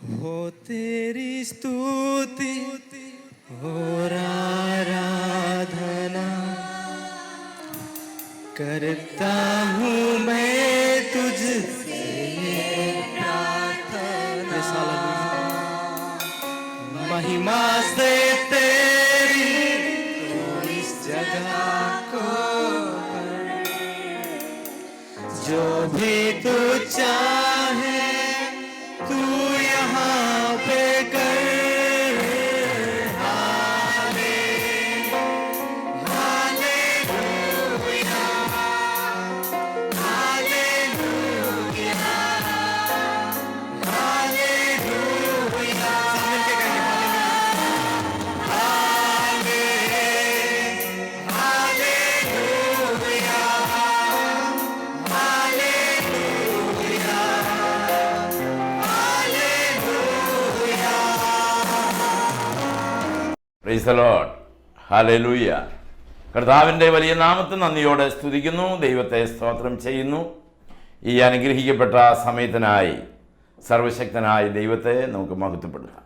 Ο τέρης τούτη, ο price Lord hallelujah കർത്താവിന്റെ വലിയ നാമത്തെ നന്ദിയോടെ സ്തുതിക്കുന്നു. ദൈവത്തെ സ്തോത്രം ചെയ്യുന്നു. ഈ അനുഗ്രഹിക്കപ്പെട്ട സമയത്തിനായി സർവശക്തനായ ദൈവത്തെ നമുക്ക് മഹത്വപ്പെടുത്താം.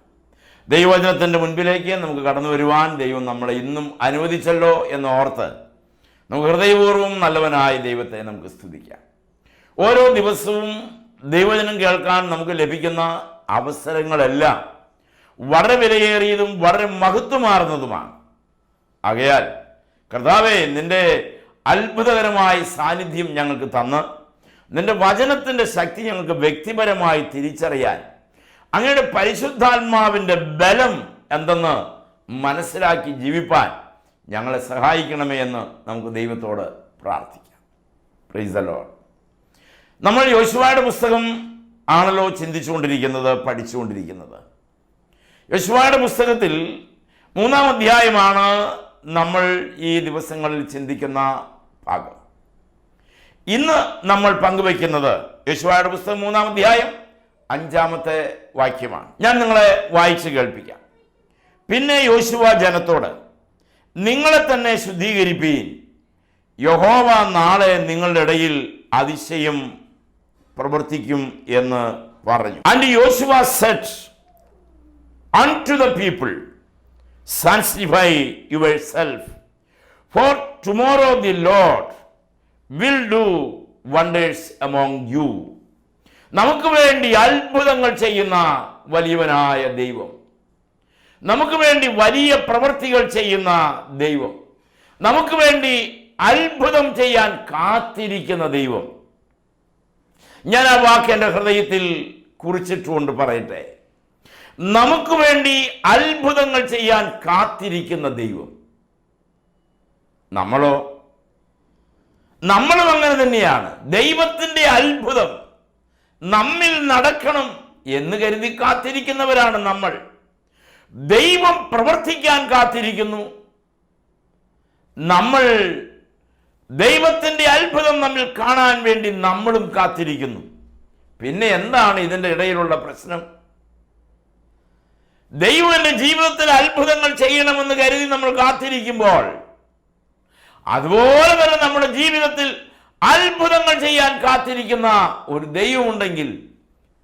ദൈവവചനത്തിന്റെ മുൻപിലേക്ക് നമുക്ക് കടന്നു വരുവാൻ ദൈവം നമ്മളെ ഇന്നും അനുവദിച്ചല്ലോ എന്ന് ഓർത്ത് നമുക്ക് ഹൃദയപൂർവം നല്ലവനായ ദൈവത്തെ നമുക്ക് സ്തുതിക്കാം. ഓരോ ദിവസവും ദൈവജനം കേൾക്കാൻ നമുക്ക് ലഭിക്കുന്ന അവസരങ്ങളെല്ലാം വളരെ വിലയേറിയതും വളരെ മഹത്വമാർന്നതുമാണ്. ആകയാൽ കർത്താവെ നിന്റെ അത്ഭുതകരമായ സാന്നിധ്യം ഞങ്ങൾക്ക് തന്ന് നിന്റെ വചനത്തിന്റെ ശക്തി ഞങ്ങൾക്ക് വ്യക്തിപരമായി തിരിച്ചറിയാൻ അങ്ങയുടെ പരിശുദ്ധാത്മാവിന്റെ ബലം എന്തെന്ന് മനസ്സിലാക്കി ജീവിപ്പാൻ ഞങ്ങളെ സഹായിക്കണമേ എന്ന് നമുക്ക് ദൈവത്തോട് പ്രാർത്ഥിക്കാം. പ്രൈസ് ദ നമ്മൾ യോശുവയുടെ പുസ്തകം ആണല്ലോ ചിന്തിച്ചുകൊണ്ടിരിക്കുന്നത് പഠിച്ചുകൊണ്ടിരിക്കുന്നത്. യോശുവയുടെ പുസ്തകത്തിൽ മൂന്നാം അധ്യായമാണ് നമ്മൾ ഈ ദിവസങ്ങളിൽ ചിന്തിക്കുന്ന ഭാഗം. ഇന്ന് നമ്മൾ പങ്കുവയ്ക്കുന്നത് യശുവായുടെ പുസ്തകം മൂന്നാം അധ്യായം അഞ്ചാമത്തെ വാക്യമാണ്. ഞാൻ നിങ്ങളെ വായിച്ച് കേൾപ്പിക്കാം. പിന്നെ യോശുവ ജനത്തോട് നിങ്ങളെ തന്നെ ശുദ്ധീകരിപ്പീൻ. യഹോവ നാളെ നിങ്ങളുടെ ഇടയിൽ അതിശയം പ്രവർത്തിക്കും എന്ന് പറഞ്ഞു. ആൻഡ് യോശുവ set unto the people, sanctify yourself, for tomorrow the Lord will do wonders among you. നമുക്ക് വേണ്ടി അത്ഭുതങ്ങൾ ചെയ്യുന്ന വലിയവനായ ദൈവം. നമുക്ക് വേണ്ടി വലിയ പ്രവൃത്തികൾ ചെയ്യുന്ന ദൈവം. നമുക്ക് വേണ്ടി അത്ഭുതം ചെയ്യാൻ കാത്തിരിക്കുന്ന ദൈവം. ഞാൻ ആ വാക്ക് എന്റെ ഹൃദയത്തിൽ കുറിച്ചിട്ടുകൊണ്ട് പറയട്ടെ. നമുക്ക് വേണ്ടി അത്ഭുതങ്ങൾ ചെയ്യാൻ കാത്തിരിക്കുന്ന ദൈവം. നമ്മളോ? നമ്മളും അങ്ങനെ തന്നെയാണ്. ദൈവത്തിന്റെ അത്ഭുതം നമ്മിൽ നടക്കണം എന്ന് കരുതി കാത്തിരിക്കുന്നവരാണ് നമ്മൾ. ദൈവം പ്രവർത്തിക്കാൻ കാത്തിരിക്കുന്നു. നമ്മൾ ദൈവത്തിന്റെ അത്ഭുതം നമ്മൾ കാണാൻ വേണ്ടി നമ്മളും കാത്തിരിക്കുന്നു. പിന്നെ എന്താണ് ഇതിന്റെ ഇടയിലുള്ള പ്രശ്നം? ദൈവം എന്റെ ജീവിതത്തിൽ അത്ഭുതങ്ങൾ ചെയ്യണമെന്ന് കരുതി നമ്മൾ കാത്തിരിക്കുമ്പോൾ അതുപോലെ തന്നെ നമ്മുടെ ജീവിതത്തിൽ അത്ഭുതങ്ങൾ ചെയ്യാൻ കാത്തിരിക്കുന്ന ഒരു ദൈവമുണ്ടെങ്കിൽ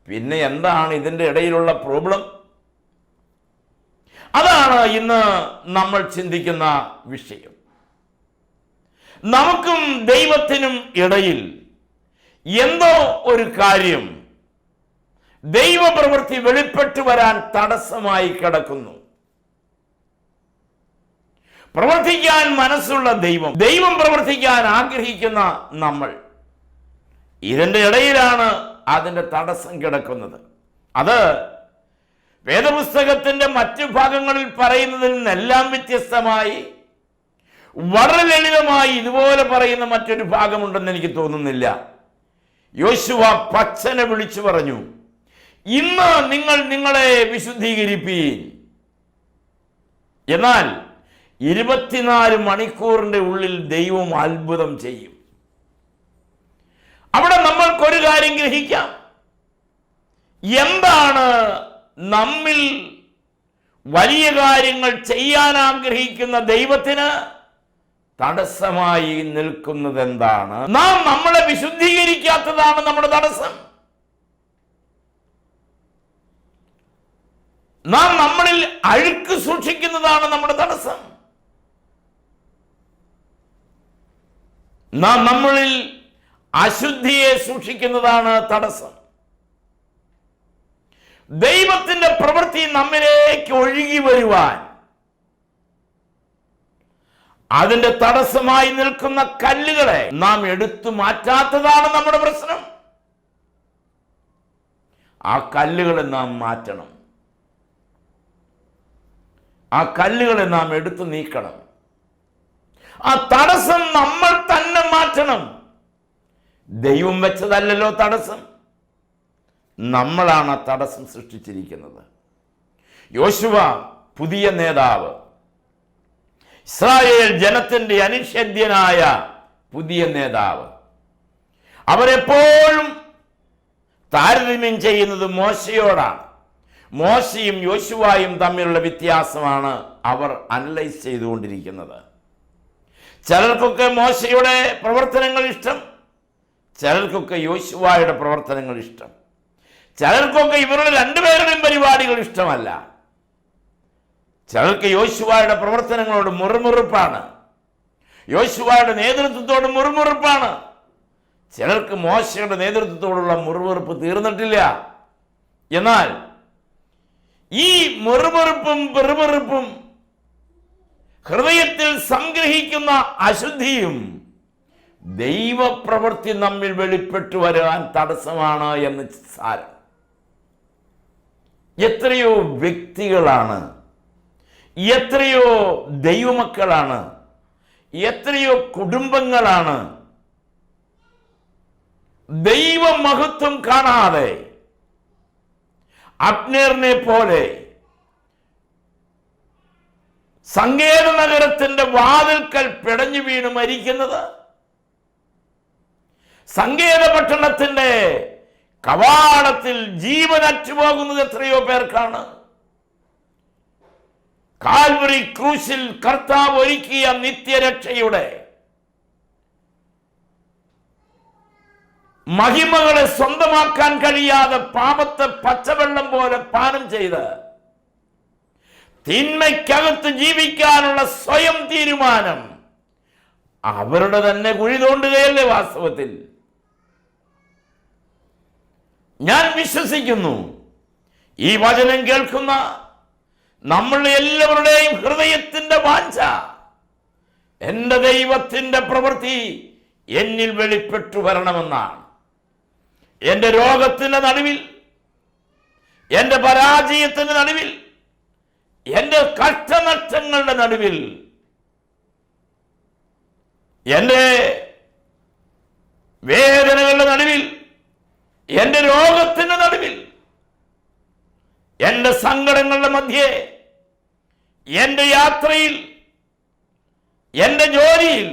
പിന്നെ എന്താണ് ഇതിന്റെ ഇടയിലുള്ള പ്രോബ്ലം? അതാണ് ഇന്ന് നമ്മൾ ചിന്തിക്കുന്ന വിഷയം. നമുക്കും ദൈവത്തിനും ഇടയിൽ എന്തോ ഒരു കാര്യം ദൈവപ്രവൃത്തി വെളിപ്പെട്ടു വരാൻ തടസ്സമായി കിടക്കുന്നു. പ്രവർത്തിക്കാൻ മനസ്സുള്ള ദൈവം ദൈവം പ്രവർത്തിക്കാൻ ആഗ്രഹിക്കുന്ന നമ്മൾ ഇതിന്റെ ഇടയിലാണ് അതിന്റെ തടസ്സം കിടക്കുന്നത്. അത് വേദപുസ്തകത്തിന്റെ മറ്റു ഭാഗങ്ങളിൽ പറയുന്നതിൽ നിന്നെല്ലാം വ്യത്യസ്തമായി വളരെ ലളിതമായി ഇതുപോലെ പറയുന്ന മറ്റൊരു ഭാഗമുണ്ടെന്ന് എനിക്ക് തോന്നുന്നില്ല. യോശുവ പച്ചനെ വിളിച്ചു പറഞ്ഞു ഇന്ന് നിങ്ങൾ നിങ്ങളെ വിശുദ്ധീകരിപ്പീൻ. എന്നാൽ ഇരുപത്തിനാല് മണിക്കൂറിന്റെ ഉള്ളിൽ ദൈവം അത്ഭുതം ചെയ്യും. അവിടെ നമ്മൾക്കൊരു കാര്യം ഗ്രഹിക്കാം. എന്താണ് നമ്മിൽ വലിയ കാര്യങ്ങൾ ചെയ്യാൻ ആഗ്രഹിക്കുന്ന ദൈവത്തിന് തടസ്സമായി നിൽക്കുന്നത് എന്താണ് നാം നമ്മളെ വിശുദ്ധീകരിക്കാത്തതാണ് നമ്മുടെ തടസ്സം. നാം നമ്മളിൽ അഴുക്ക് സൂക്ഷിക്കുന്നതാണ് നമ്മുടെ തടസ്സം. നാം നമ്മളിൽ അശുദ്ധിയെ സൂക്ഷിക്കുന്നതാണ് തടസ്സം. ദൈവത്തിന്റെ പ്രവൃത്തി നമ്മിലേക്ക് ഒഴുകി വരുവാൻ അതിന്റെ തടസ്സമായി നിൽക്കുന്ന കല്ലുകളെ നാം എടുത്തു മാറ്റാത്തതാണ് നമ്മുടെ പ്രശ്നം. ആ കല്ലുകളെ നാം മാറ്റണം. ആ കല്ലുകളെ നാം എടുത്തു നീക്കണം. ആ തടസ്സം നമ്മൾ തന്നെ മാറ്റണം. ദൈവം വെച്ചതല്ലല്ലോ തടസ്സം. നമ്മളാണ് ആ തടസ്സം സൃഷ്ടിച്ചിരിക്കുന്നത്. യോശുവ പുതിയ നേതാവ്. ഇസ്രായേൽ ജനത്തിന്റെ അനിഷേധ്യനായ പുതിയ നേതാവ്. അവരെപ്പോഴും താരതമ്യം ചെയ്യുന്നത് മോശയോടാണ്. മോശയും യോശുവായും തമ്മിലുള്ള വ്യത്യാസമാണ് അവർ അനലൈസ് ചെയ്തുകൊണ്ടിരിക്കുന്നത്. ചിലർക്കൊക്കെ മോശയുടെ പ്രവർത്തനങ്ങൾ ഇഷ്ടം ചിലർക്കൊക്കെ യോശുവായുടെ പ്രവർത്തനങ്ങൾ ഇഷ്ടം. ചിലർക്കൊക്കെ ഇവരുടെ രണ്ടുപേരുടെയും പരിപാടികൾ ഇഷ്ടമല്ല. ചിലർക്ക് യോശുവായുടെ പ്രവർത്തനങ്ങളോട് മുറുമുറുപ്പാണ്. യോശുവായുടെ നേതൃത്വത്തോട് മുറുമുറുപ്പാണ്. ചിലർക്ക് മോശയുടെ നേതൃത്വത്തോടുള്ള മുറുമുറുപ്പ് തീർന്നിട്ടില്ല. എന്നാൽ ഈ മെറുമെറുപ്പും പെറുമെറുപ്പും ഹൃദയത്തിൽ സംഗ്രഹിക്കുന്ന അശുദ്ധിയും ദൈവപ്രവൃത്തി നമ്മിൽ വെളിപ്പെട്ടു വരാൻ തടസ്സമാണ് എന്ന് സാരം. എത്രയോ വ്യക്തികളാണ് എത്രയോ ദൈവമക്കളാണ് എത്രയോ കുടുംബങ്ങളാണ് ദൈവമഹത്വം കാണാതെ അപ്നേറിനെ പോലെ സങ്കേത നഗരത്തിന്റെ വാതിൽക്കൽ പിടഞ്ഞു വീണ് മരിക്കുന്നത്. സങ്കേത പട്ടണത്തിന്റെ കവാടത്തിൽ ജീവൻ അറ്റുപോകുന്നത് എത്രയോ പേർക്കാണ്. കാൽവറി ക്രൂശിൽ കർത്താവ് ഒരുക്കിയ നിത്യരക്ഷയുടെ മഹിമകളെ സ്വന്തമാക്കാൻ കഴിയാതെ പാപത്തെ പച്ചവെള്ളം പോലെ പാനം ചെയ്ത് തിന്മയ്ക്കകത്ത് ജീവിക്കാനുള്ള സ്വയം തീരുമാനം അവരുടെ തന്നെ കുഴി തോണ്ടുകയല്ലേ വാസ്തവത്തിൽ. ഞാൻ വിശ്വസിക്കുന്നു ഈ വചനം കേൾക്കുന്ന നമ്മൾ എല്ലാവരുടെയും ഹൃദയത്തിന്റെ വാഞ്ച എന്റെ ദൈവത്തിന്റെ പ്രവൃത്തി എന്നിൽ വെളിപ്പെട്ടു വരണമെന്നാണ്. എന്റെ രോഗത്തിന്റെ നടുവിൽ എന്റെ പരാജയത്തിന്റെ നടുവിൽ എന്റെ കഷ്ടനഷ്ടങ്ങളുടെ നടുവിൽ എന്റെ വേദനകളുടെ നടുവിൽ എന്റെ രോഗത്തിന്റെ നടുവിൽ എന്റെ സങ്കടങ്ങളുടെ മധ്യേ എന്റെ യാത്രയിൽ എന്റെ ജോലിയിൽ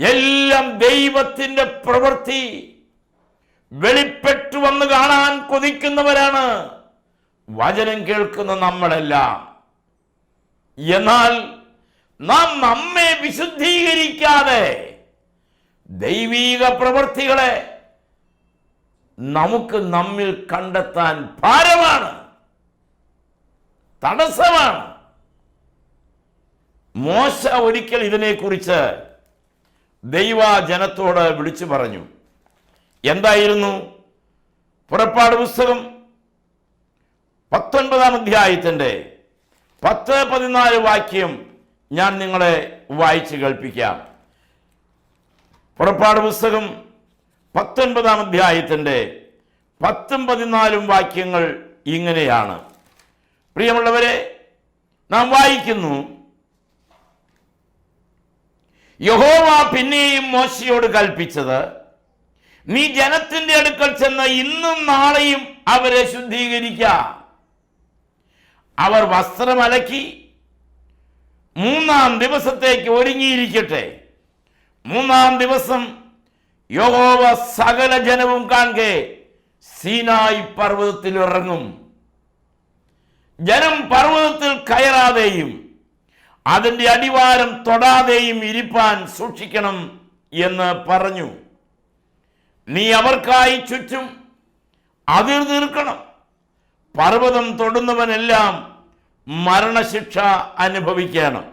എല്ലാം ദൈവത്തിന്റെ പ്രവൃത്തി. വെളിപ്പെട്ടു വന്ന് കാണാൻ കൊതിക്കുന്നവരാണ്. വചനം കേൾക്കുന്ന നമ്മളെല്ലാം. എന്നാൽ നാം നമ്മെ വിശുദ്ധീകരിക്കാതെ ദൈവീക പ്രവൃത്തികളെ നമുക്ക് നമ്മിൽ കണ്ടെത്താൻ ഭാരമാണ്. തടസ്സമാണ്. മോശ ഒരിക്കൽ ഇതിനെക്കുറിച്ച് ദൈവജനത്തോട് വിളിച്ചു പറഞ്ഞു. എന്തായിരുന്നു? പുറപ്പാട് പുസ്തകം പത്തൊൻപതാം അധ്യായത്തിന്റെ പത്ത് പതിനാല് വാക്യം ഞാൻ നിങ്ങളെ വായിച്ച് കേൾപ്പിക്കാം. പുറപ്പാട് പുസ്തകം പത്തൊൻപതാം അധ്യായത്തിന്റെ പത്തും പതിനാലും വാക്യങ്ങൾ ഇങ്ങനെയാണ്. പ്രിയമുള്ളവരെ നാം വായിക്കുന്നു. യഹോവ പിന്നെയും മോശയോട് കൽപ്പിച്ചത് നീ ജനത്തിന്റെ അടുക്കൽ ചെന്ന് ഇന്നും നാളെയും അവരെ ശുദ്ധീകരിക്ക. അവർ വസ്ത്രമലക്കി മൂന്നാം ദിവസത്തേക്ക് ഒരുങ്ങിയിരിക്കട്ടെ. മൂന്നാം ദിവസം യഹോവ സകല ജനവും കാണെ സീനായി പർവതത്തിൽ ഇറങ്ങും ജനം പർവതത്തിൽ കയറാതെയും അതിന്റെ അടിവാരം തൊടാതെയും ഇരിപ്പാൻ സൂക്ഷിക്കണം എന്ന് പറഞ്ഞു. നീ അവർക്കായി ചുറ്റും അതിർ തീർക്കണം. പർവതം തൊടുന്നവനെല്ലാം മരണശിക്ഷ അനുഭവിക്കണം.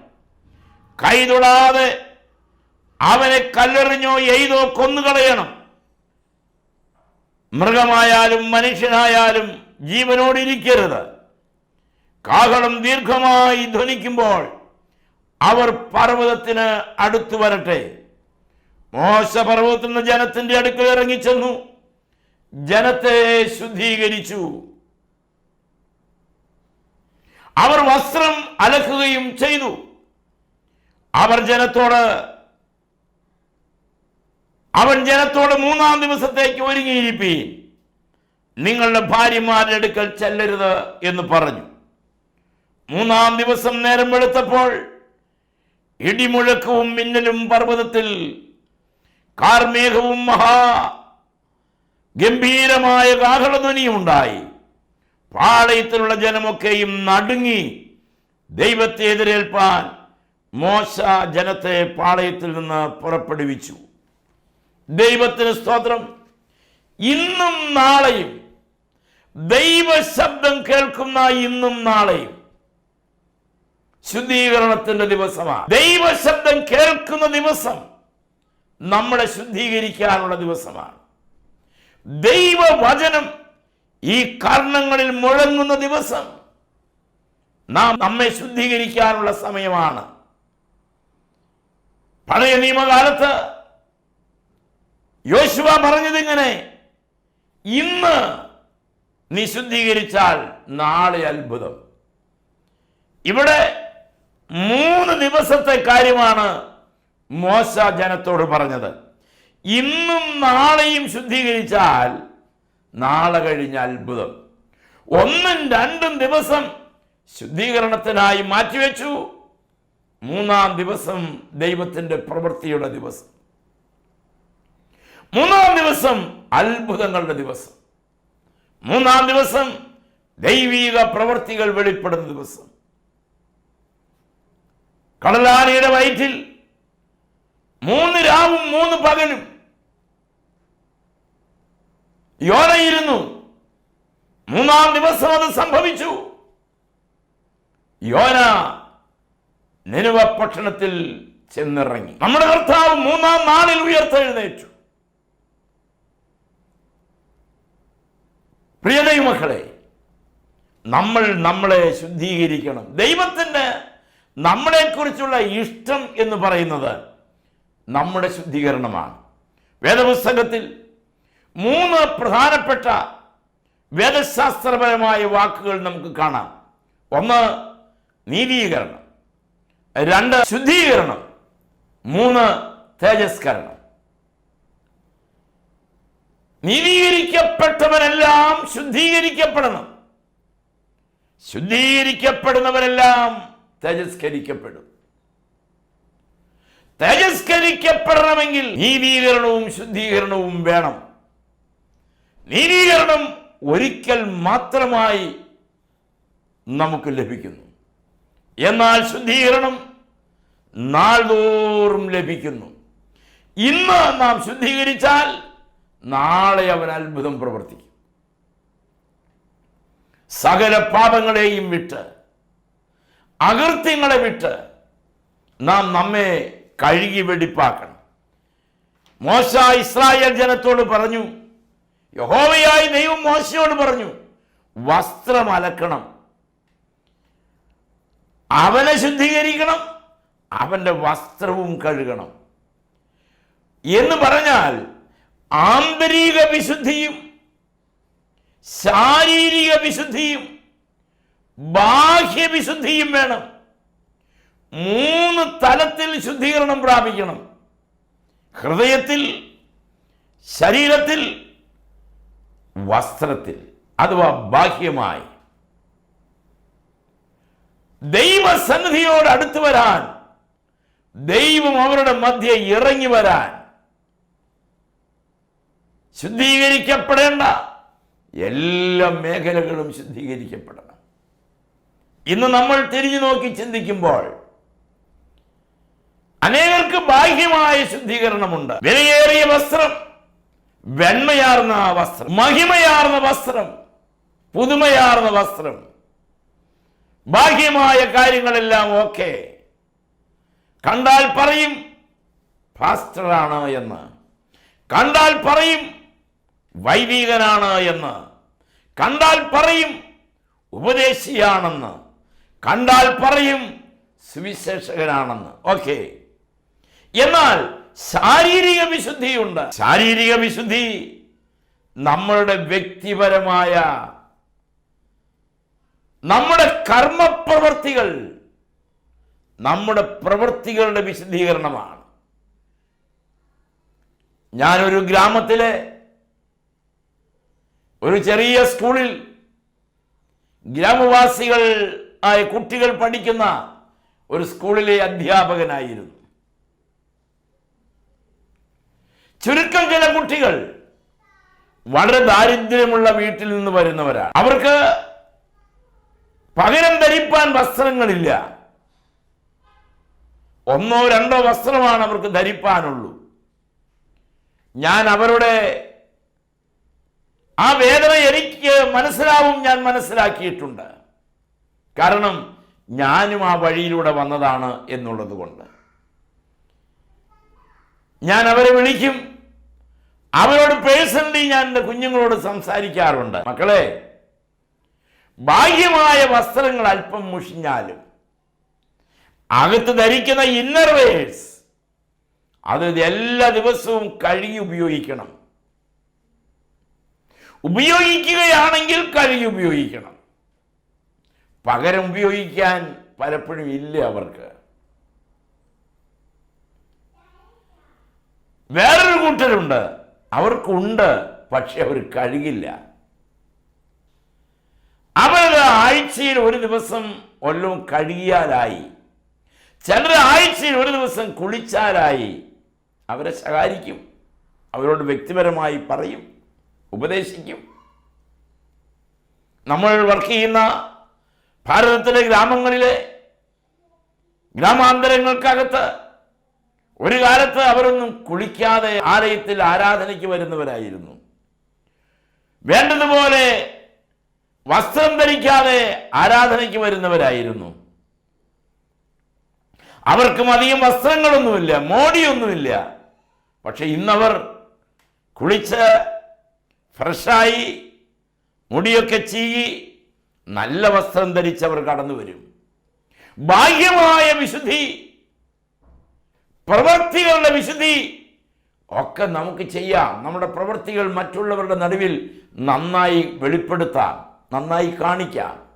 കൈ തൊടാതെ അവനെ കല്ലെറിഞ്ഞോ എയ്തോ കൊന്നുകളയണം. മൃഗമായാലും മനുഷ്യനായാലും ജീവനോടിരിക്കരുത്. കാഹളം ദീർഘമായി ധ്വനിക്കുമ്പോൾ അവർ പർവതത്തിന് അടുത്തു വരട്ടെ. മോശ പർവതത്തിൽ നിന്ന് ജനത്തിന്റെ അടുക്കൽ ഇറങ്ങിച്ചെന്നു. ജനത്തെ ശുദ്ധീകരിച്ചു. അവർ വസ്ത്രം അലക്കുകയും ചെയ്തു. അവർ ജനത്തോട് അവൻ ജനത്തോട് മൂന്നാം ദിവസത്തേക്ക് ഒരുങ്ങിയിരിപ്പീൻ. നിങ്ങളുടെ ഭാര്യമാരുടെ അടുക്കൽ ചെല്ലരുത് എന്ന് പറഞ്ഞു. മൂന്നാം ദിവസം നേരം വെളുത്തപ്പോൾ ഇടിമുഴക്കവും മിന്നലും പർവതത്തിൽ കാർമേഘവും മഹാ ഗംഭീരമായ കാഹളധ്വനിയും ഉണ്ടായി പാളയത്തിലുള്ള ജനമൊക്കെയും നടുങ്ങി ദൈവത്തെ എതിരേൽപ്പാൻ മോശ ജനത്തെ പാളയത്തിൽ നിന്ന് പുറപ്പെടുവിച്ചു. ദൈവത്തിന് സ്തോത്രം. ഇന്നും നാളെയും ദൈവശബ്ദം കേൾക്കുന്ന ഇന്നും നാളെയും ശുദ്ധീകരണത്തിന്റെ ദിവസമാണ്. ദൈവശബ്ദം കേൾക്കുന്ന ദിവസം നമ്മളെ ശുദ്ധീകരിക്കാനുള്ള ദിവസമാണ്. ദൈവവചനം ഈ കർണങ്ങളിൽ മുഴങ്ങുന്ന ദിവസം നാം നമ്മെ ശുദ്ധീകരിക്കാനുള്ള സമയമാണ്. പഴയ നിയമകാലത്ത് യോശുവ പറഞ്ഞത് ഇങ്ങനെ ഇന്ന് നീ ശുദ്ധീകരിച്ചാൽ നാളെ അത്ഭുതം. ഇവിടെ മൂന്ന് ദിവസത്തെ കാര്യമാണ് മോശ ജനത്തോട് പറഞ്ഞത്. ഇന്നും നാളെയും ശുദ്ധീകരിച്ചാൽ നാളെ കഴിഞ്ഞ അത്ഭുതം. ഒന്നും രണ്ടും ദിവസം ശുദ്ധീകരണത്തിനായി മാറ്റിവെച്ചു. മൂന്നാം ദിവസം ദൈവത്തിന്റെ പ്രവൃത്തിയുടെ ദിവസം. മൂന്നാം ദിവസം അത്ഭുതങ്ങളുടെ ദിവസം. മൂന്നാം ദിവസം ദൈവീക പ്രവൃത്തികൾ വെളിപ്പെടുന്ന ദിവസം. കടലാനയുടെ വയറ്റിൽ മൂന്ന് രാവും മൂന്ന് പകലും. യോനയിരുന്നു മൂന്നാം ദിവസം അത് സംഭവിച്ചു. യോന നിനുവ പട്ടണത്തിൽ ചെന്നിറങ്ങി. നമ്മുടെ കർത്താവ് മൂന്നാം നാളിൽ ഉയർത്തെഴുന്നേറ്റു. പ്രിയ ദൈവമക്കളെ നമ്മൾ നമ്മളെ ശുദ്ധീകരിക്കണം. ദൈവത്തിന്റെ നമ്മളെക്കുറിച്ചുള്ള ഇഷ്ടം എന്ന് പറയുന്നത് നമ്മുടെ ശുദ്ധീകരണമാണ്. വേദപുസ്തകത്തിൽ മൂന്ന് പ്രധാനപ്പെട്ട വേദശാസ്ത്രപരമായ വാക്കുകൾ നമുക്ക് കാണാം. ഒന്ന് നീതീകരണം. രണ്ട് ശുദ്ധീകരണം. മൂന്ന് തേജസ്കരണം. നീതീകരിക്കപ്പെട്ടവരെല്ലാം ശുദ്ധീകരിക്കപ്പെടണം. ശുദ്ധീകരിക്കപ്പെടുന്നവരെല്ലാം തേജസ്കരിക്കപ്പെടും. തേജസ്കരിക്കപ്പെടണമെങ്കിൽ നീതീകരണവും ശുദ്ധീകരണവും വേണം. നീതീകരണം ഒരിക്കൽ മാത്രമായി നമുക്ക് ലഭിക്കുന്നു. എന്നാൽ ശുദ്ധീകരണം നാൾതോറും ലഭിക്കുന്നു. ഇന്ന് നാം ശുദ്ധീകരിച്ചാൽ നാളെ അവൻ അത്ഭുതം പ്രവർത്തിക്കും. സകല പാപങ്ങളെയും വിട്ട് അകൃത്യങ്ങളെ വിട്ട് നാം നമ്മെ കഴുകി വെടിപ്പാക്കണം. മോശ ഇസ്രായേൽ ജനത്തോട് പറഞ്ഞു യഹോവയായി ദൈവം മോശയോട് പറഞ്ഞു വസ്ത്രം അലക്കണം. അവനെ ശുദ്ധീകരിക്കണം അവന്റെ വസ്ത്രവും കഴുകണം. എന്ന് പറഞ്ഞാൽ ആന്തരിക വിശുദ്ധിയും ശാരീരിക വിശുദ്ധിയും ബാഹ്യവിശുദ്ധിയും വേണം. മൂന്ന് തലത്തിൽ ശുദ്ധീകരണം പ്രാപിക്കണം. ഹൃദയത്തിൽ ശരീരത്തിൽ വസ്ത്രത്തിൽ. അഥവാ ബാഹ്യമായി. ദൈവസന്നിധിയോട് അടുത്തു വരാൻ ദൈവം അവരുടെ മധ്യ ഇറങ്ങി വരാൻ. ശുദ്ധീകരിക്കപ്പെടേണ്ട എല്ലാ മേഖലകളും ശുദ്ധീകരിക്കപ്പെടണം. ഇന്ന് നമ്മൾ തിരിഞ്ഞു നോക്കി ചിന്തിക്കുമ്പോൾ അനേകർക്ക് ബാഹ്യമായ ശുദ്ധീകരണമുണ്ട്. വിലയേറിയ വസ്ത്രം വെണ്മയാർന്ന വസ്ത്രം മഹിമയാർന്ന വസ്ത്രം പുതുമയാർന്ന വസ്ത്രം ബാഹ്യമായ കാര്യങ്ങളെല്ലാം ഓക്കെ കണ്ടാൽ പറയും ഫാസ്റ്ററാണ് എന്ന്. കണ്ടാൽ പറയും വൈദികനാണ് എന്ന്. കണ്ടാൽ പറയും ഉപദേശിയാണെന്ന്. കണ്ടാൽ പറയും സുവിശേഷകനാണെന്ന്. ഓക്കെ. എന്നാൽ ശാരീരിക വിശുദ്ധിയുണ്ട്. ശാരീരിക വിശുദ്ധി നമ്മളുടെ വ്യക്തിപരമായ നമ്മുടെ കർമ്മപ്രവർത്തികൾ നമ്മുടെ പ്രവൃത്തികളുടെ വിശദീകരണമാണ് ഞാനൊരു ഗ്രാമത്തിലെ ഒരു ചെറിയ സ്കൂളിൽ ഗ്രാമവാസികൾ ആയ കുട്ടികൾ പഠിക്കുന്ന ഒരു സ്കൂളിലെ അധ്യാപകനായിരുന്നു. ചുരുക്കം ചില കുട്ടികൾ വളരെ ദാരിദ്ര്യമുള്ള വീട്ടിൽ നിന്ന് വരുന്നവരാണ്. അവർക്ക് പകരം ധരിപ്പാൻ വസ്ത്രങ്ങളില്ല. ഒന്നോ രണ്ടോ വസ്ത്രമാണ് അവർക്ക് ധരിപ്പാനുള്ളൂ. ഞാൻ അവരുടെ ആ വേദന എനിക്ക് മനസ്സിലാവും ഞാൻ മനസ്സിലാക്കിയിട്ടുണ്ട്. കാരണം ഞാനും ആ വഴിയിലൂടെ വന്നതാണ് എന്നുള്ളത് കൊണ്ട്. ഞാൻ അവരെ വിളിക്കും. അവരോട് പേഴ്സണലി ഞാൻ എന്റെ കുഞ്ഞുങ്ങളോട് സംസാരിക്കാറുണ്ട്. മക്കളെ ബാഹ്യമായ വസ്ത്രങ്ങൾ അല്പം മുഷിഞ്ഞാലും അകത്ത് ധരിക്കുന്ന ഇന്നർവേഴ്സ് അത് എല്ലാ ദിവസവും കഴുകി ഉപയോഗിക്കണം. ഉപയോഗിക്കുകയാണെങ്കിൽ കഴുകി ഉപയോഗിക്കണം. പകരം ഉപയോഗിക്കാൻ പലപ്പോഴും ഇല്ല അവർക്ക്. വേറൊരു കൂട്ടരുണ്ട്. അവർക്കുണ്ട് പക്ഷെ അവർ കഴുകില്ല അവരത് ആഴ്ചയിൽ ഒരു ദിവസം ഒല്ലും കഴുകിയാലായി. ചിലർ ആഴ്ചയിൽ ഒരു ദിവസം കുളിച്ചാലായി. അവരെ ശകാരിക്കും. അവരോട് വ്യക്തിപരമായി പറയും ഉപദേശിക്കും. നമ്മൾ വർക്ക് ചെയ്യുന്ന ഭാരതത്തിലെ ഗ്രാമങ്ങളിലെ ഗ്രാമാന്തരങ്ങൾക്കകത്ത് ഒരു കാലത്ത് അവരൊന്നും കുളിക്കാതെ ആലയത്തിൽ ആരാധനയ്ക്ക് വരുന്നവരായിരുന്നു. വേണ്ടതുപോലെ വസ്ത്രം ധരിക്കാതെ ആരാധനയ്ക്ക് വരുന്നവരായിരുന്നു. അവർക്കും അധികം വസ്ത്രങ്ങളൊന്നുമില്ല മോടിയൊന്നുമില്ല. പക്ഷെ ഇന്നവർ കുളിച്ച് ഫ്രഷായി മുടിയൊക്കെ ചീകി നല്ല വസ്ത്രം ധരിച്ചവർ കടന്നു വരും. ബാഹ്യമായ വിശുദ്ധി പ്രവൃത്തികളുടെ വിശുദ്ധി ഒക്കെ നമുക്ക് ചെയ്യാം. നമ്മുടെ പ്രവൃത്തികൾ മറ്റുള്ളവരുടെ നടുവിൽ നന്നായി വെളിപ്പെടുത്താം നന്നായി കാണിക്കാം.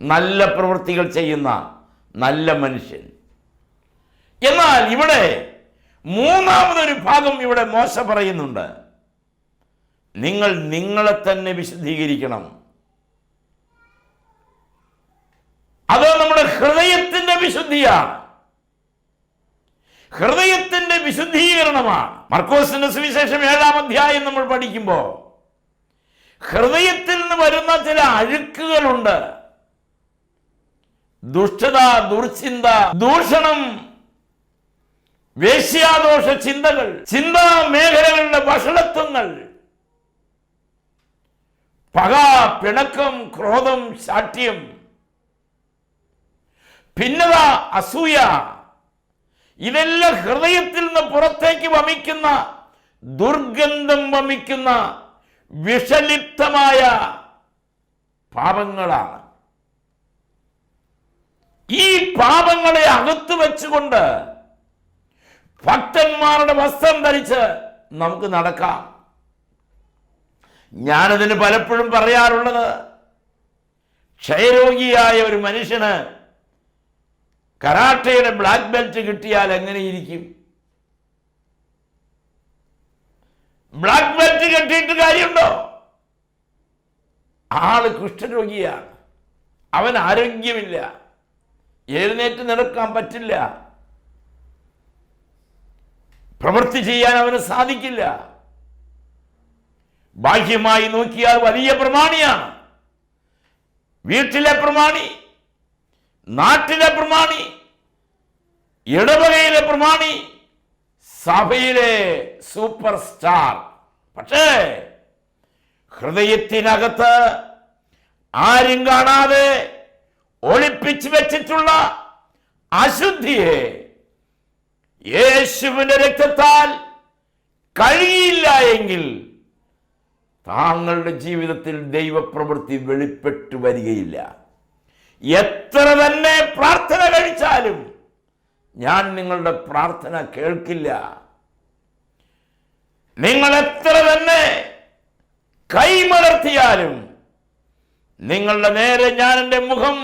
നല്ല പ്രവൃത്തികൾ ചെയ്യുന്ന നല്ല മനുഷ്യൻ. എന്നാൽ ഇവിടെ മൂന്നാമതൊരു ഭാഗം ഇവിടെ മോശ പറയുന്നുണ്ട്. നിങ്ങൾ നിങ്ങളെ തന്നെ വിശദീകരിക്കണം അത് നമ്മുടെ ഹൃദയത്തിന്റെ വിശുദ്ധിയാണ്? ഹൃദയത്തിന്റെ വിശുദ്ധീകരണമാണ്. മർക്കോസിന്റെ സുവിശേഷം ഏഴാം അധ്യായം നമ്മൾ പഠിക്കുമ്പോൾ ഹൃദയത്തിൽ നിന്ന് വരുന്ന ചില അഴുക്കുകളുണ്ട്. ദുഷ്ടത ദുർചിന്ത ദൂഷണം വേശ്യാദോഷ ചിന്തകൾ ചിന്താ മേഖലകളുടെ വഷളത്വങ്ങൾ പക പിണക്കം ക്രോധം ശാഠ്യം ഭിന്നത അസൂയ ഇതെല്ലാം ഹൃദയത്തിൽ നിന്ന് പുറത്തേക്ക് വമിക്കുന്ന ദുർഗന്ധം വമിക്കുന്ന വിഷലിപ്തമായ പാപങ്ങളാണ്. ഈ പാപങ്ങളെ അകത്തു വെച്ചുകൊണ്ട് ഭക്തന്മാരുടെ വസ്ത്രം ധരിച്ച് നമുക്ക് നടക്കാം. ഞാനതിന് പലപ്പോഴും പറയാറുള്ളത് ക്ഷയരോഗിയായ ഒരു മനുഷ്യന് കരാട്ടയുടെ ബ്ലാക്ക് ബെൽറ്റ് കിട്ടിയാൽ എങ്ങനെയിരിക്കും? ബ്ലാക്ക് ബെൽറ്റ് കിട്ടിയിട്ട് കാര്യമുണ്ടോ? ആൾ കുഷ്ഠരോഗിയാണ്. അവൻ ആരോഗ്യമില്ല. എഴുന്നേറ്റ് നടക്കാൻ പറ്റില്ല. പ്രവൃത്തി ചെയ്യാൻ അവന് സാധിക്കില്ല. ബാഹ്യമായി നോക്കിയാൽ വലിയ പ്രമാണിയാണ്. വീട്ടിലെ പ്രമാണി നാട്ടിലെ പ്രമാണി ഇടവകയിലെ പ്രമാണി സഭയിലെ സൂപ്പർ സ്റ്റാർ പക്ഷേ ഹൃദയത്തിനകത്ത് ആരും കാണാതെ ഒളിപ്പിച്ചു വെച്ചിട്ടുള്ള അശുദ്ധിയെ യേശുവിന്റെ രക്തത്താൽ കഴിയില്ല എങ്കിൽ താങ്കളുടെ ജീവിതത്തിൽ ദൈവപ്രവൃത്തി വെളിപ്പെട്ടു വരികയില്ല. എത്ര തന്നെ പ്രാർത്ഥന കഴിച്ചാലും ഞാൻ നിങ്ങളുടെ പ്രാർത്ഥന കേൾക്കില്ല. നിങ്ങൾ എത്ര തന്നെ കൈമലർത്തിയാലും നിങ്ങളുടെ നേരെ ഞാൻ എന്റെ മുഖം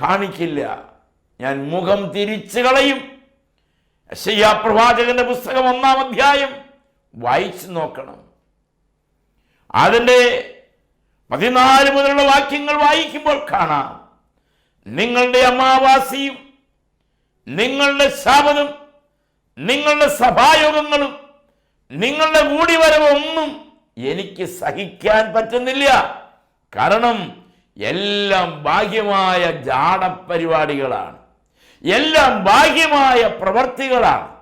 കാണിക്കില്ല. ഞാൻ മുഖം തിരിച്ചു കളയും. ശയ്യാ പ്രവാചകന്റെ പുസ്തകം ഒന്നാം അധ്യായം വായിച്ചു നോക്കണം. അതിന്റെ പതിനാല് മുതലുള്ള വാക്യങ്ങൾ വായിക്കുമ്പോൾ കാണാം. നിങ്ങളുടെ അമാവാസിയും നിങ്ങളുടെ ശാപതും നിങ്ങളുടെ സഭായോഗങ്ങളും നിങ്ങളുടെ കൂടി ഒന്നും എനിക്ക് സഹിക്കാൻ പറ്റുന്നില്ല. കാരണം എല്ലാം ബാഹ്യമായ ജാടപരിപാടികളാണ്. എല്ലാം ഭാഗ്യമായ പ്രവർത്തികളാണ്.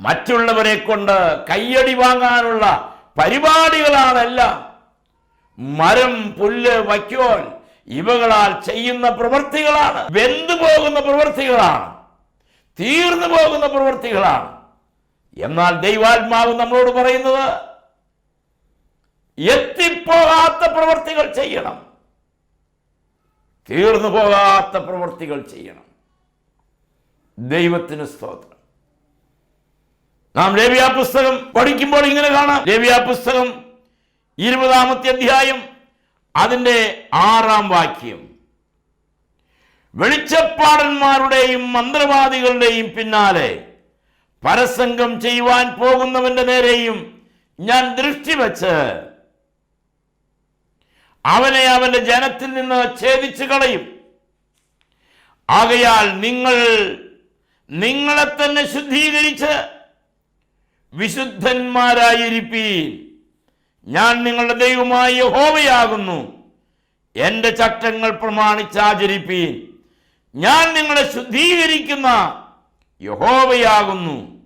മറ്റുള്ളവരെ കൊണ്ട് കയ്യടി വാങ്ങാനുള്ള പരിപാടികളാണെല്ലാം മരം പുല്ല് വയ്ക്കോൽ ഇവകളാൽ ചെയ്യുന്ന പ്രവൃത്തികളാണ്. വെന്തു പോകുന്ന പ്രവൃത്തികളാണ്. തീർന്നു പോകുന്ന പ്രവൃത്തികളാണ്. എന്നാൽ ദൈവാത്മാവ് നമ്മളോട് പറയുന്നത് എത്തിപ്പോകാത്ത പ്രവൃത്തികൾ ചെയ്യണം. തീർന്നു പോകാത്ത പ്രവൃത്തികൾ ചെയ്യണം. ദൈവത്തിന് സ്തോത്രം. നാം രവിയാ പുസ്തകം പഠിക്കുമ്പോൾ ഇങ്ങനെ കാണാം. രവിയാ പുസ്തകം ഇരുപതാമത്തെ അധ്യായം അതിന്റെ ആറാം വാക്യം. വെളിച്ചപ്പാടന്മാരുടെയും മന്ത്രവാദികളുടെയും പിന്നാലെ പരസംഗം ചെയ്യുവാൻ പോകുന്നവന്റെ നേരെയും ഞാൻ ദൃഷ്ടി വച്ച് അവനെ അവന്റെ ജനത്തിൽ നിന്ന് ഛേദിച്ചു കളയും. ആകയാൽ നിങ്ങൾ നിങ്ങളെ തന്നെ ശുദ്ധീകരിച്ച് വിശുദ്ധന്മാരായിരിപ്പീൻ. ഞാൻ നിങ്ങളുടെ ദൈവമായ യഹോവയാകുന്നു. എന്റെ ചട്ടങ്ങൾ പ്രമാണിച്ചാചരിപ്പീൻ. ഞാൻ നിങ്ങളെ ശുദ്ധീകരിക്കുന്ന യഹോവയാകുന്നു.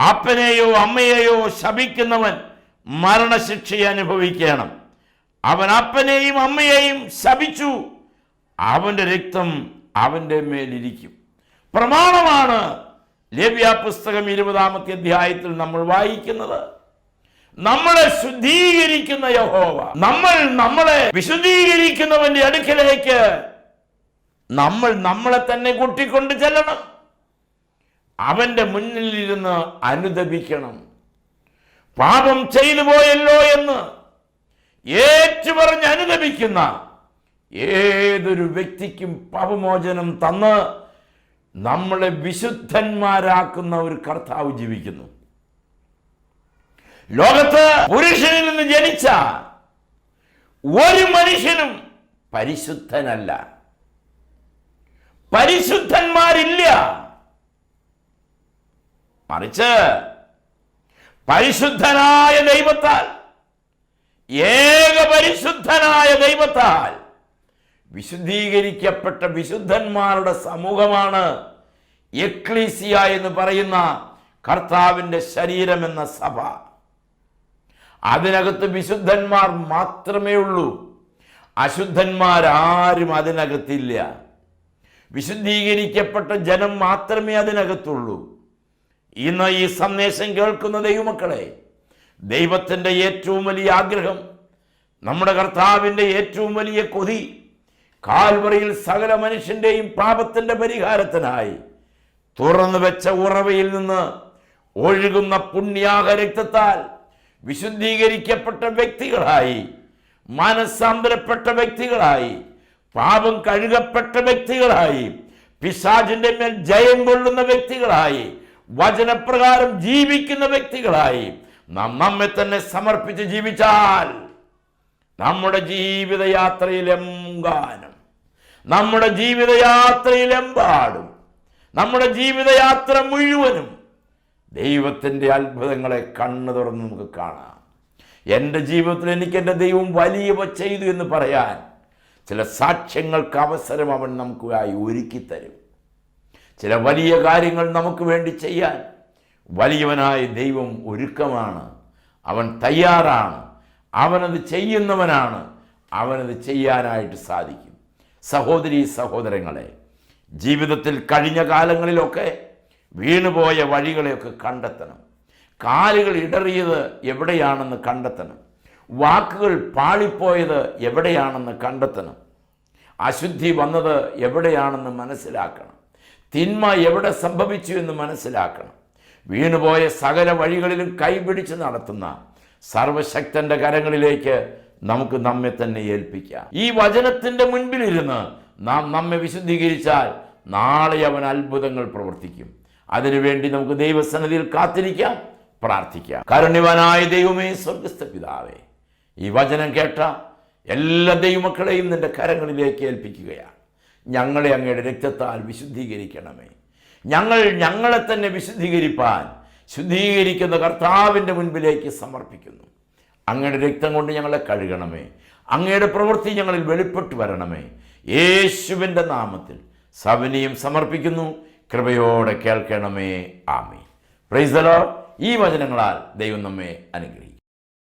അപ്പനെയോ അമ്മയെയോ ശപിക്കുന്നവൻ മരണശിക്ഷ അനുഭവിക്കണം. അവൻ അപ്പനെയും അമ്മയെയും ശപിച്ചു. അവന്റെ രക്തം അവന്റെ മേലിരിക്കും. പ്രമാണമാണ് ലേവ്യ പുസ്തകം ഇരുപതാമത്തെ അധ്യായത്തിൽ നമ്മൾ വായിക്കുന്നത്. നമ്മളെ ശുദ്ധീകരിക്കുന്ന യഹോവ. നമ്മൾ നമ്മളെ വിശുദ്ധീകരിക്കുന്നവന്റെ അടുക്കലേക്ക് നമ്മൾ നമ്മളെ തന്നെ കൂട്ടിക്കൊണ്ട് ചെല്ലണം. അവന്റെ മുന്നിൽ ഇരുന്ന് അനുദപിക്കണം. പാപം ചെയ്തു പോയല്ലോ എന്ന് ഏറ്റുപറഞ്ഞ് അനുദപിക്കുന്ന ഏതൊരു വ്യക്തിക്കും പാപമോചനം തന്ന് നമ്മളെ വിശുദ്ധന്മാരാക്കുന്ന ഒരു കർത്താവ് ജീവിക്കുന്നു. ലോകത്ത് പുരുഷനിൽ നിന്ന് ജനിച്ച ഒരു മനുഷ്യനും പരിശുദ്ധനല്ല. പരിശുദ്ധന്മാരില്ല. മറിച്ച് പരിശുദ്ധനായ ദൈവത്താൽ ഏക പരിശുദ്ധനായ ദൈവത്താൽ വിശുദ്ധീകരിക്കപ്പെട്ട വിശുദ്ധന്മാരുടെ സമൂഹമാണ് എക്ലീസിയ എന്ന് പറയുന്ന കർത്താവിന്റെ ശരീരമെന്ന സഭ. അതിനകത്ത് വിശുദ്ധന്മാർ മാത്രമേ ഉള്ളൂ. അശുദ്ധന്മാരാരും അതിനകത്തില്ല. വിശുദ്ധീകരിക്കപ്പെട്ട ജനം മാത്രമേ അതിനകത്തുള്ളൂ. ഇന്ന് ഈ സന്ദേശം കേൾക്കുന്ന ദൈവമക്കളെ ദൈവത്തിന്റെ ഏറ്റവും വലിയ ആഗ്രഹം നമ്മുടെ കർത്താവിന്റെ ഏറ്റവും വലിയ കൊതി കാൽവറിയിൽ സകല മനുഷ്യന്റെയും പാപത്തിന്റെ പരിഹാരത്തിനായി തുറന്നു വെച്ച ഉറവയിൽ നിന്ന് ഒഴുകുന്ന പുണ്യാഹ രക്തത്താൽ വിശുദ്ധീകരിക്കപ്പെട്ട വ്യക്തികളായി മനസ്സാന്തരപ്പെട്ട വ്യക്തികളായി പാപം കഴുകപ്പെട്ട വ്യക്തികളായി പിശാചിന്റെ മേൽ ജയം കൊള്ളുന്ന വ്യക്തികളായി വചനപ്രകാരം ജീവിക്കുന്ന വ്യക്തികളായി നാം നമ്മെ തന്നെ സമർപ്പിച്ച് ജീവിച്ചാൽ നമ്മുടെ ജീവിതയാത്രയിലെങ്കാനും നമ്മുടെ ജീവിതയാത്രയിലെമ്പാടും. നമ്മുടെ ജീവിതയാത്ര മുഴുവനും ദൈവത്തിന്റെ അത്ഭുതങ്ങളെ കണ്ണു തുറന്ന് നമുക്ക് കാണാം. എന്റെ ജീവിതത്തിൽ എനിക്ക് എന്റെ ദൈവം വലിയവ ചെയ്തു എന്ന് പറയാൻ ചില സാക്ഷ്യങ്ങൾക്ക് അവസരം അവൻ നമുക്കായി ഒരുക്കിത്തരും. ചില വലിയ കാര്യങ്ങൾ നമുക്ക് വേണ്ടി ചെയ്യാൻ വലിയവനായ ദൈവം ഒരുക്കമാണ്. അവൻ തയ്യാറാണ്. അവനത് ചെയ്യുന്നവനാണ്. അവനത് ചെയ്യാനായിട്ട് സാധിക്കും. സഹോദരി സഹോദരങ്ങളെ ജീവിതത്തിൽ കഴിഞ്ഞ കാലങ്ങളിലൊക്കെ വീണുപോയ വഴികളെയൊക്കെ കണ്ടെത്തണം. കാലുകൾ ഇടറിയത് എവിടെയാണെന്ന് കണ്ടെത്തണം. വാക്കുകൾ പാളിപ്പോയത് എവിടെയാണെന്ന് കണ്ടെത്തണം. അശുദ്ധി വന്നത് എവിടെയാണെന്ന് മനസ്സിലാക്കണം. തിന്മ എവിടെ സംഭവിച്ചു എന്ന് മനസ്സിലാക്കണം. വീണുപോയ സകല വഴികളിലും കൈപിടിച്ച് നടത്തുന്ന സർവശക്തന്റെ കരങ്ങളിലേക്ക് നമുക്ക് നമ്മെ തന്നെ ഏൽപ്പിക്കാം. ഈ വചനത്തിന്റെ മുൻപിലിരുന്ന് നാം നമ്മെ വിശുദ്ധീകരിച്ചാൽ നാളെ അവൻ അത്ഭുതങ്ങൾ പ്രവർത്തിക്കും. അതിനുവേണ്ടി നമുക്ക് ദൈവസന്നിധിയിൽ കാത്തിരിക്കാം പ്രാർത്ഥിക്കാം. കാരുണ്യവാനായ ദൈവമേ സ്വർഗസ്ഥ പിതാവേ ഈ വചനം കേട്ട എല്ലാ ദൈവമക്കളെയും നിന്റെ കരങ്ങളിലേക്ക് ഏൽപ്പിക്കുകയാണ്. ഞങ്ങളെ അങ്ങയുടെ രക്തത്താൽ വിശുദ്ധീകരിക്കണമേ. ഞങ്ങൾ ഞങ്ങളെ തന്നെ വിശുദ്ധീകരിപ്പാൻ ശുദ്ധീകരിക്കുന്ന കർത്താവിന്റെ മുൻപിലേക്ക് സമർപ്പിക്കുന്നു. അങ്ങയുടെ രക്തം കൊണ്ട് ഞങ്ങളെ കഴുകണമേ. അങ്ങയുടെ പ്രവൃത്തി ഞങ്ങളിൽ വെളിപ്പെട്ടു വരണമേ. യേശുവിന്റെ നാമത്തിൽ സവനിയും സമർപ്പിക്കുന്നു. കൃപയോടെ കേൾക്കണമേ. ആമേ പ്രൈസലോ ഈ വചനങ്ങളാൽ ദൈവം നമ്മെ അനുഗ്രഹിക്കും.